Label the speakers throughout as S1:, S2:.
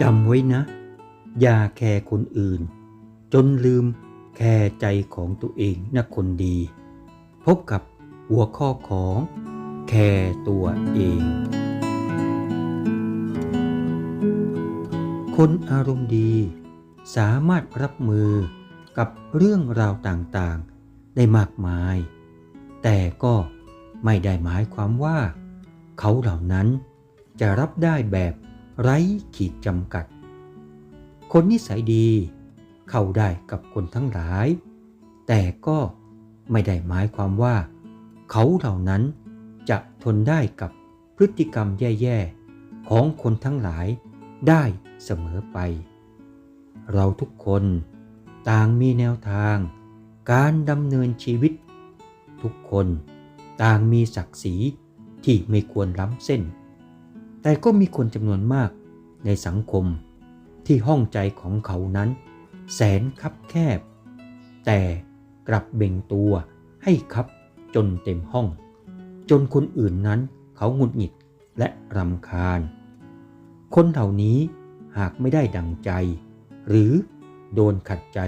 S1: จำไว้นะ อย่าแคร์คนอื่น จนลืมแคร์ใจของตัวเองนะคนดี พบกับหัวข้อของแคร์ตัวเอง คนอารมณ์ดี สามารถรับมือกับเรื่องราวต่างๆ ได้มากมาย แต่ก็ไม่ได้หมายความว่า เขาเหล่านั้นจะรับได้แบบ ไร้ขีดจำกัด คนนิสัยดีเข้าได้กับคนทั้งหลาย แต่ก็ไม่ได้หมายความว่า เขาเหล่านั้นจะทนได้กับพฤติกรรมแย่ๆ ของคนทั้งหลายได้เสมอไป เราทุกคนต่างมีแนวทาง การดำเนินชีวิต ทุกคนต่างมีศักดิ์ศรีที่ไม่ควรล้ำเส้น แต่ก็มีคนจำนวนมากในสังคมที่ห้องใจของเขานั้น แสนคับแคบ แต่กลับเบ่งตัวให้คับจนเต็มห้อง จนคนอื่นนั้นเขาหงุดหงิดและรำคาญ คนเหล่านี้หากไม่ได้ดังใจ หรือโดนขัดใจ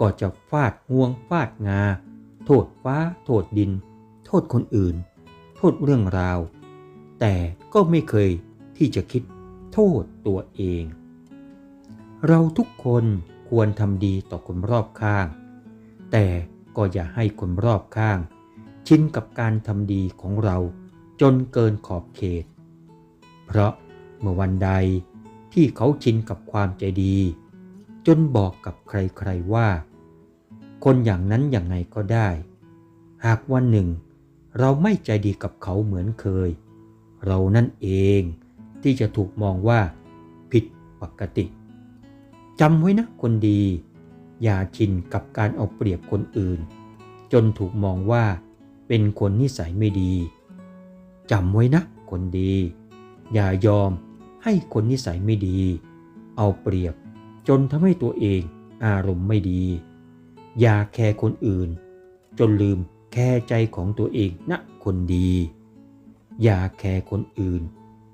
S1: ก็จะฟาดงวงฟาดงา โทษฟ้า โทษดิน โทษคนอื่น โทษเรื่องราว แต่ก็ไม่เคยที่จะคิดโทษตัวเอง เราทุกคนควรทำดีต่อคนรอบข้าง แต่ก็อย่าให้คนรอบข้าง ชินกับการทำดีของเราจนเกินขอบเขต เพราะเมื่อวันใดที่เขาชินกับความใจดี จนบอกกับใครๆว่า คนอย่างนั้นอย่างไงก็ได้ หากวันหนึ่ง เราไม่ใจดีกับเขาเหมือนเคย เรานั่นเองที่จะถูกมองว่าผิดปกติจำไว้นะคนดี อย่าชินกับการเอาเปรียบคนอื่น จนถูกมองว่าเป็นคนนิสัยไม่ดีจำไว้นะคนดี อย่ายอมให้คนนิสัยไม่ดี เอาเปรียบจนทำให้ตัวเองอารมณ์ไม่ดี อย่าแคร์คนอื่น จนลืมแคร์ใจของตัวเองนะคนดี อย่าแคร์คนอื่น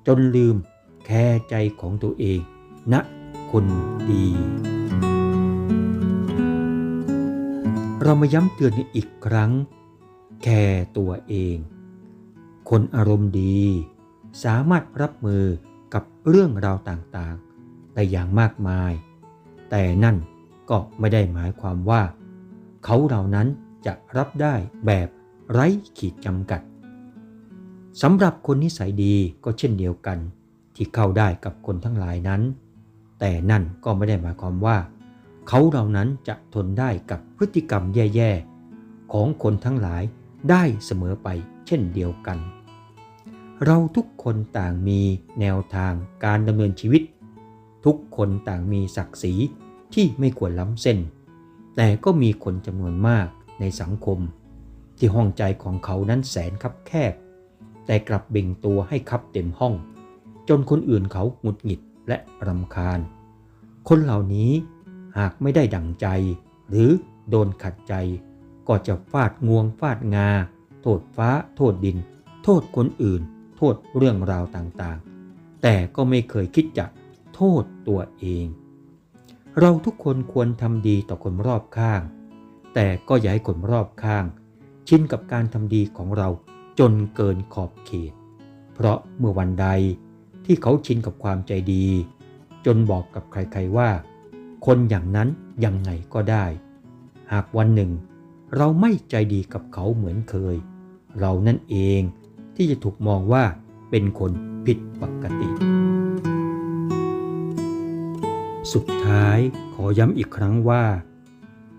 S1: จนลืมแคร์ใจของตัวเองนะคนดี เรามาย้ำเตือนกันอีกครั้ง แคร์ตัวเอง คนอารมณ์ดี สามารถรับมือกับเรื่องราวต่างๆได้อย่างมากมาย แต่นั่นก็ไม่ได้หมายความว่า เขาเหล่านั้นจะรับได้แบบไร้ขีดจำกัด สำหรับคนนิสัยดีก็เช่นเดียวกัน ที่เข้าได้กับคนทั้งหลายนั้น แต่นั่นก็ไม่ได้หมายความว่า เขาเหล่านั้นจะทนได้กับพฤติกรรมแย่ๆ ของคนทั้งหลายได้เสมอไปเช่นเดียวกัน เราทุกคนต่างมีแนวทางการดำเนินชีวิต ทุกคนต่างมีศักดิ์ศรีที่ไม่ควรล้ำเส้น แต่ก็มีคนจำนวนมากในสังคม ที่ห้องใจของเขานั้นแสนคับแคบ แต่กลับเบ่งตัวให้คับเต็มห้อง จนคนอื่นเขาหงุดหงิดและรำคาญ คนเหล่านี้หากไม่ได้ดั่งใจ หรือโดนขัดใจ ก็จะฟาดงวงฟาดงา โทษฟ้า โทษดิน โทษคนอื่น โทษเรื่องราวต่างๆ แต่ก็ไม่เคยคิดจะโทษตัวเอง เราทุกคนควรทำดีต่อคนรอบข้าง แต่ก็อย่าให้คนรอบข้าง ชินกับการทำดีของเรา จนเกินขอบเขต เพราะเมื่อวันใดที่เขาชินกับความใจดี จนบอกกับใครๆว่า คนอย่างนั้นยังไงก็ได้ หากวันหนึ่ง เราไม่ใจดีกับเขาเหมือนเคย เรานั่นเองที่จะถูกมองว่าเป็นคนผิดปกติ สุดท้ายขอย้ำอีกครั้งว่า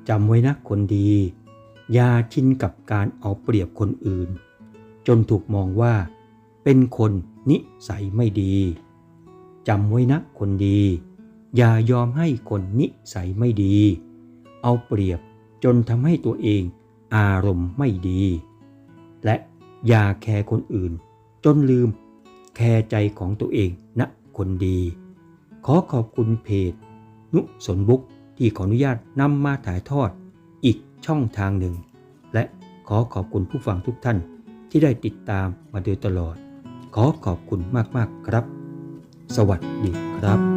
S1: จำไว้นะคนดี อย่าชินกับการเอาเปรียบคนอื่น จนถูกมองว่า เป็นคนนิสัยไม่ดีจำไว้นะคนดี อย่ายอมให้คนนิสัยไม่ดี เอาเปรียบจนทำให้ตัวเองอารมณ์ไม่ดี และอย่าแคร์คนอื่น จนลืม แคร์ใจของตัวเองนะคนดี ขอขอบคุณเพจ นุสนบุ๊กที่ขออนุญาตนำมาถ่ายทอดอีกช่องทางหนึ่ง และขอขอบคุณผู้ฟังทุกท่าน ที่ได้ติดตามมาโดยตลอด ขอขอบคุณมากๆครับ สวัสดีครับ